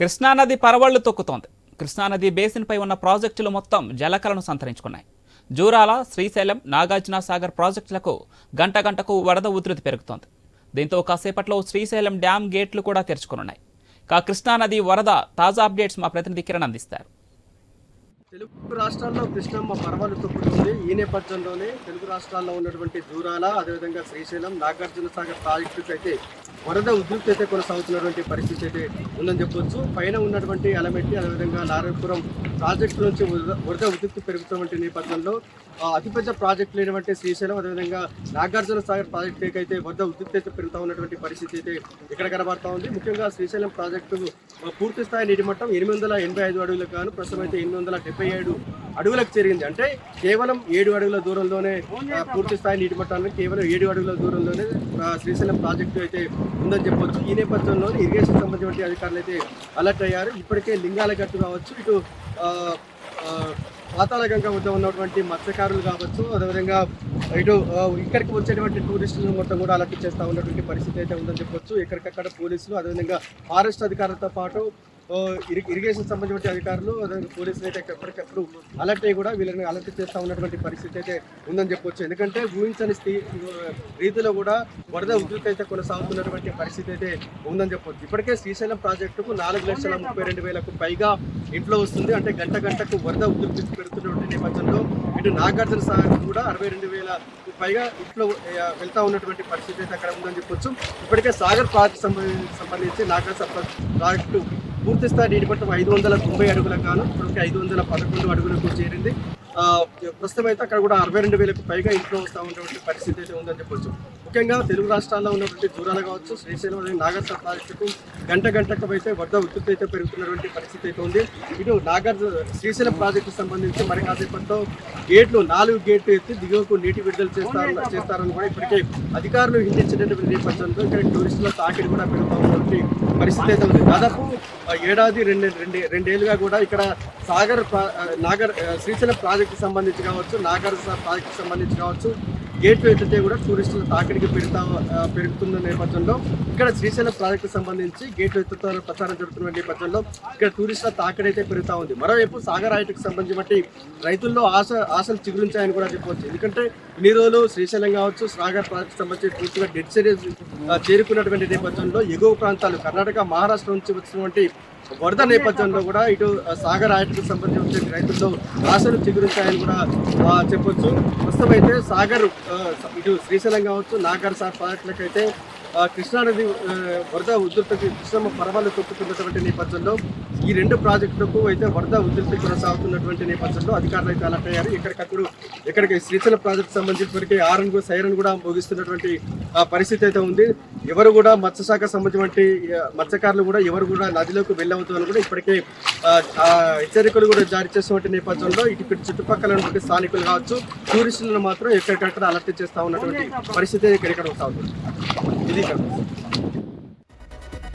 కృష్ణానది పరవళ్ళు తొక్కుతోంది. కృష్ణానది బేసిన్పై ఉన్న ప్రాజెక్టులు మొత్తం జలకలను సంతరించుకున్నాయి. జూరాల శ్రీశైలం నాగార్జున సాగర్ ప్రాజెక్టులకు గంట గంటకు వరద ఉధృతి పెరుగుతోంది. దీంతో కాసేపట్లో శ్రీశైలం డ్యామ్ గేట్లు కూడా తెరుచుకున్నాయి కా కృష్ణానది వరద తాజా అప్డేట్స్ మా ప్రతినిధి కిరణ్ అందిస్తారు. తెలుగు రాష్ట్రాల్లో కృష్ణమ్మ పర్వాలు తొక్కుతుంది. ఈ నేపథ్యంలోనే తెలుగు రాష్ట్రాల్లో ఉన్నటువంటి దూరాల అదేవిధంగా శ్రీశైలం నాగార్జున సాగర్ అయితే వరద ఉధృతి అయితే కొనసాగుతున్నటువంటి పరిస్థితి అయితే ఉందని చెప్పొచ్చు. పైన ఉన్నటువంటి అలమెట్టి అదేవిధంగా నారాయణపురం ప్రాజెక్టు నుంచి వరద వరద ఉధృతి పెరుగుతున్నటువంటి నేపథ్యంలో ఆ, అతిపెద్ద ప్రాజెక్టులు లేనటువంటి శ్రీశైలం అదేవిధంగా నాగార్జున సాగర్ ప్రాజెక్టు అయితే వరద ఉధృతి అయితే పెరుగుతూ ఉన్నటువంటి పరిస్థితి అయితే ఇక్కడ కనబడతా ఉంది. ముఖ్యంగా శ్రీశైలం ప్రాజెక్టు పూర్తి స్థాయి నీటి మట్టం ఎనిమిది వందల ఎనభై ఐదు అడుగులకు గాను ప్రస్తుతం అయితే ఎనిమిది వందల డెబ్బై ఏడు అడుగులకు చేరింది. అంటే కేవలం ఏడు అడుగుల దూరంలోనే పూర్తి స్థాయి నీటి మట్టాలను కేవలం ఏడు అడుగుల దూరంలోనే శ్రీశైలం ప్రాజెక్టు అయితే ఉందని చెప్పొచ్చు. ఈ నేపథ్యంలో ఇరిగేషన్ సంబంధించిన అధికారులు అయితే అలర్ట్ అయ్యారు. ఇప్పటికే లింగాల గట్టు కావచ్చు ఇటు ఆ, పాతాళగంగ వద్ద ఉన్నటువంటి మత్స్యకారులు కావచ్చు అదేవిధంగా ఇటు ఇక్కడికి వచ్చేటువంటి టూరిస్టులు మొత్తం కూడా అలర్ట్ చేస్తూ ఉన్నటువంటి పరిస్థితి అయితే ఉందని చెప్పొచ్చు. ఎక్కడికక్కడ పోలీసులు అదేవిధంగా ఫారెస్ట్ అధికారులతో పాటు ఇరిగేషన్ సంబంధించిన అధికారులు పోలీసులు అయితే ఎప్పటికప్పుడు అలర్ట్ అయ్యి కూడా వీళ్ళని అలర్ట్ చేస్తూ ఉన్నటువంటి పరిస్థితి అయితే ఉందని చెప్పొచ్చు. ఎందుకంటే ఊహించని రీతిలో కూడా వరద ఉధృతి అయితే కొనసాగుతున్నటువంటి పరిస్థితి అయితే ఉందని చెప్పొచ్చు. ఇప్పటికే శ్రీశైలం ప్రాజెక్టుకు నాలుగు లక్షల ముప్పై రెండు వేలకు పైగా ఇంట్లో వస్తుంది. అంటే గంట గంటకు వరద ఉధృతి పెడుతున్నటువంటి నేపథ్యంలో ఇటు నాగార్జున సాగర్ కూడా అరవై రెండు వేల పైగా ఇంట్లో వెళ్తూ వెళ్తా ఉన్నటువంటి పరిస్థితి అయితే అక్కడ ఉందని చెప్పొచ్చు. ఇప్పటికే సాగర్ ప్రాజెక్ట్ సంబంధించి సంబంధించి నాగార్జున ప్రాజెక్టు పూర్తి స్థాయి నీటి మట్టం ఐదు వందల తొంభై అడుగుల కాను ఇప్పటికే ఐదు వందల పదకొండు అడుగులకు చేరింది. ప్రస్తుతం అయితే అక్కడ కూడా అరవై రెండు వేలకు పైగా ఇంట్లో వస్తూ ఉన్నటువంటి పరిస్థితి అయితే ఉందని చెప్పొచ్చు. ముఖ్యంగా తెలుగు రాష్ట్రాల్లో ఉన్నటువంటి దూరాలు కావచ్చు శ్రీశైలం అనే నాగార్జున ప్రాజెక్టుకు గంట గంటకు అయితే వద్ద ఉత్పత్తి అయితే పెరుగుతున్నటువంటి పరిస్థితి అయితే ఉంది. ఇటు నాగార్జున శ్రీశైలం ప్రాజెక్టుకు సంబంధించి మరి కాసేపట్లో గేట్లు నాలుగు గేట్లు ఎత్తి దిగువకు నీటి విడుదల చేస్తారు చేస్తారని కూడా ఇప్పటికే అధికారులు హింసించినటువంటి నేపథ్యంలో ఇక్కడ టూరిస్టుల తాకిడి కూడా పెరుగుతున్నటువంటి పరిస్థితి అయితే ఉంది. దాదాపు ఏడాది రెండు రెండు రెండేళ్ళుగా కూడా ఇక్కడ సాగర్ ప్రా- నాగర్ శ్రీశైలం ప్రాజెక్టు సంబంధించి కావచ్చు నాగార్జున ప్రాజెక్టు సంబంధించి కావచ్చు గేట్లు ఎత్తితే కూడా టూరిస్టుల తాకిడికి పెడతా పెరుగుతున్న నేపథ్యంలో ఇక్కడ శ్రీశైలం ప్రాజెక్టు సంబంధించి గేట్లు ఎత్తుతారు ప్రచారం జరుగుతున్న నేపథ్యంలో ఇక్కడ టూరిస్టుల తాకిడి అయితే పెరుగుతా ఉంది. మరోవైపు సాగర్ ఆయటకు సంబంధించి బట్టి రైతుల్లో ఆశ ఆశలు చిగురించాయని కూడా చెప్పవచ్చు ఎందుకంటే ఇన్ని రోజులు శ్రీశైలం కావచ్చు సాగర్ ప్రాజెక్టు సంబంధించి పూర్తిగా డెడ్ సీరియస్ చేరుకున్నటువంటి నేపథ్యంలో ఎగువ ప్రాంతాలు కర్ణాటక మహారాష్ట్ర నుంచి వచ్చినటువంటి వరద నేపథ్యంలో కూడా ఇటు సాగర్ ఆయటకు సంబంధించిన రైతుల్లో ఆశలు చిగురించాయని కూడా చెప్పొచ్చు. ప్రస్తుతం అయితే సాగర్ ఇటు శ్రీశైలం కావచ్చు నాగర్ సార్ ప్రాజెక్టులకైతే కృష్ణానది వరద ఉధృతకి కృష్ణమ్మ పర్వాలు తొక్కుతున్నటువంటి నేపథ్యంలో ఈ రెండు ప్రాజెక్టులకు అయితే వరద ఉధృతి కొనసాగుతున్నటువంటి నేపథ్యంలో అధికారులు అయితే అలర్ట్ అయ్యారు. ఎక్కడికప్పుడు ఎక్కడికి శ్రీశైలం ప్రాజెక్టు సంబంధించినప్పటికీ ఆరన్ సైరన్ కూడా ముగిస్తున్నటువంటి పరిస్థితి అయితే ఉంది. ఎవరు కూడా మత్స్యశాఖ సంబంధించినటువంటి మత్స్యకారులు కూడా ఎవరు కూడా నదిలోకి వెళ్ళవద్దు అని కూడా ఇప్పటికే హెచ్చరికలు కూడా జారీ చేసినటువంటి నేపథ్యంలో ఇటు చుట్టుపక్కల ఉన్నటువంటి స్థానికులు కావచ్చు టూరిస్టులను మాత్రం ఎక్కడికక్కడ అలర్ట్ చేస్తూ ఉన్నటువంటి పరిస్థితి ఇక్కడ ఇక్కడ ఉంది. ఇది ఇక్కడ.